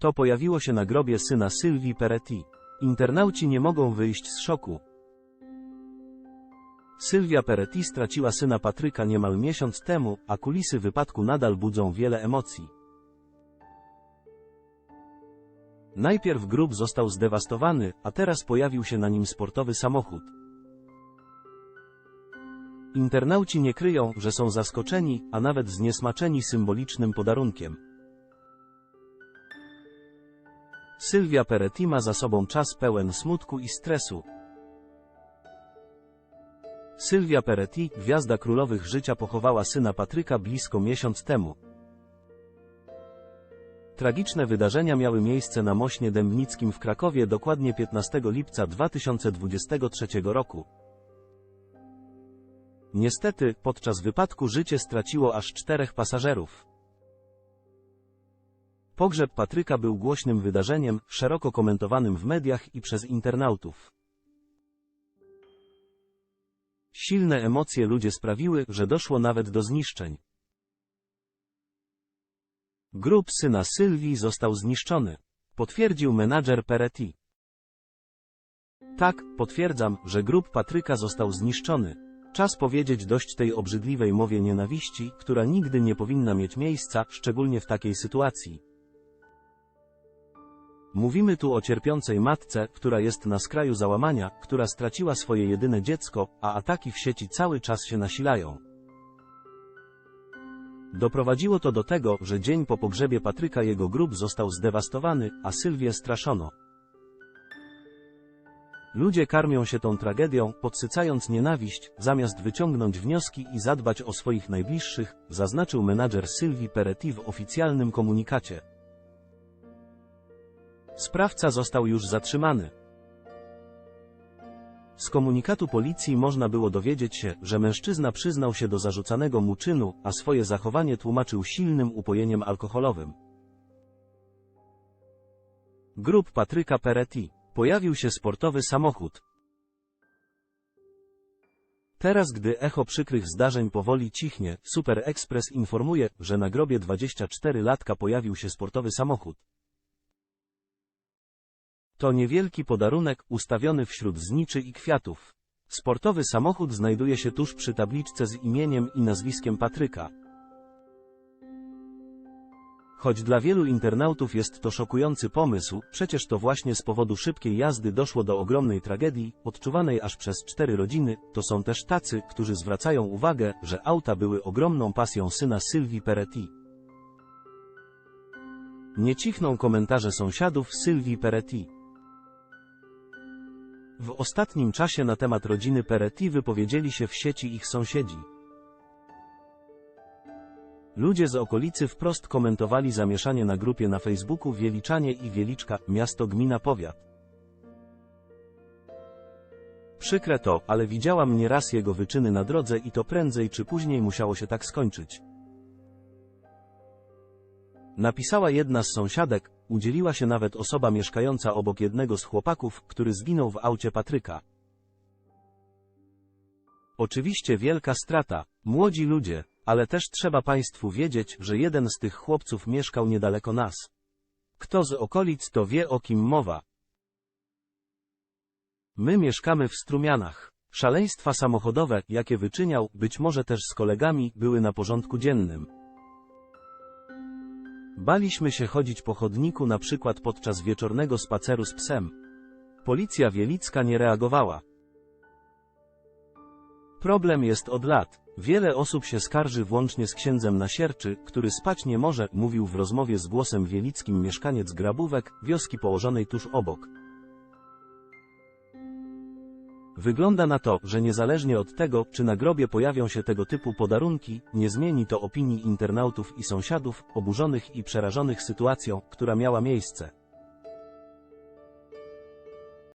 To pojawiło się na grobie syna Sylwii Peretti. Internauci nie mogą wyjść z szoku. Sylwia Peretti straciła syna Patryka niemal miesiąc temu, a kulisy wypadku nadal budzą wiele emocji. Najpierw grób został zdewastowany, a teraz pojawił się na nim sportowy samochód. Internauci nie kryją, że są zaskoczeni, a nawet zniesmaczeni symbolicznym podarunkiem. Sylwia Peretti ma za sobą czas pełen smutku i stresu. Sylwia Peretti, gwiazda królowych życia pochowała syna Patryka blisko miesiąc temu. Tragiczne wydarzenia miały miejsce na Mośnie Dębnickim w Krakowie dokładnie 15 lipca 2023 roku. Niestety, podczas wypadku życie straciło aż czterech pasażerów. Pogrzeb Patryka był głośnym wydarzeniem, szeroko komentowanym w mediach i przez internautów. Silne emocje ludzie sprawiły, że doszło nawet do zniszczeń. Grób syna Sylwii został zniszczony. Potwierdził menadżer Peretti. Tak, potwierdzam, że grób Patryka został zniszczony. Czas powiedzieć dość tej obrzydliwej mowie nienawiści, która nigdy nie powinna mieć miejsca, szczególnie w takiej sytuacji. Mówimy tu o cierpiącej matce, która jest na skraju załamania, która straciła swoje jedyne dziecko, a ataki w sieci cały czas się nasilają. Doprowadziło to do tego, że dzień po pogrzebie Patryka jego grób został zdewastowany, a Sylwię straszono. Ludzie karmią się tą tragedią, podsycając nienawiść, zamiast wyciągnąć wnioski i zadbać o swoich najbliższych, zaznaczył menadżer Sylwii Peretti w oficjalnym komunikacie. Sprawca został już zatrzymany. Z komunikatu policji można było dowiedzieć się, że mężczyzna przyznał się do zarzucanego mu czynu, a swoje zachowanie tłumaczył silnym upojeniem alkoholowym. Grób Patryka Peretti. Pojawił się sportowy samochód. Teraz gdy echo przykrych zdarzeń powoli cichnie, Super Express informuje, że na grobie 24-latka pojawił się sportowy samochód. To niewielki podarunek ustawiony wśród zniczy i kwiatów. Sportowy samochód znajduje się tuż przy tabliczce z imieniem i nazwiskiem Patryka. Choć dla wielu internautów jest to szokujący pomysł, przecież to właśnie z powodu szybkiej jazdy doszło do ogromnej tragedii, odczuwanej aż przez cztery rodziny, to są też tacy, którzy zwracają uwagę, że auta były ogromną pasją syna Sylwii Peretti. Nie cichną komentarze sąsiadów Sylwii Peretti. W ostatnim czasie na temat rodziny Peretti wypowiedzieli się w sieci ich sąsiedzi. Ludzie z okolicy wprost komentowali zamieszanie na grupie na Facebooku Wieliczanie i Wieliczka, miasto gmina powiat. Przykre to, ale widziałam nieraz jego wyczyny na drodze i to prędzej czy później musiało się tak skończyć. Napisała jedna z sąsiadek, udzieliła się nawet osoba mieszkająca obok jednego z chłopaków, który zginął w aucie Patryka. Oczywiście wielka strata, młodzi ludzie, ale też trzeba Państwu wiedzieć, że jeden z tych chłopców mieszkał niedaleko nas. Kto z okolic to wie o kim mowa. My mieszkamy w Strumianach. Szaleństwa samochodowe, jakie wyczyniał, być może też z kolegami, były na porządku dziennym. Baliśmy się chodzić po chodniku na przykład podczas wieczornego spaceru z psem. Policja wielicka nie reagowała. Problem jest od lat. Wiele osób się skarży włącznie z księdzem Nasierczy, który spać nie może, mówił w rozmowie z głosem wielickim mieszkaniec Grabówek, wioski położonej tuż obok. Wygląda na to, że niezależnie od tego, czy na grobie pojawią się tego typu podarunki, nie zmieni to opinii internautów i sąsiadów, oburzonych i przerażonych sytuacją, która miała miejsce.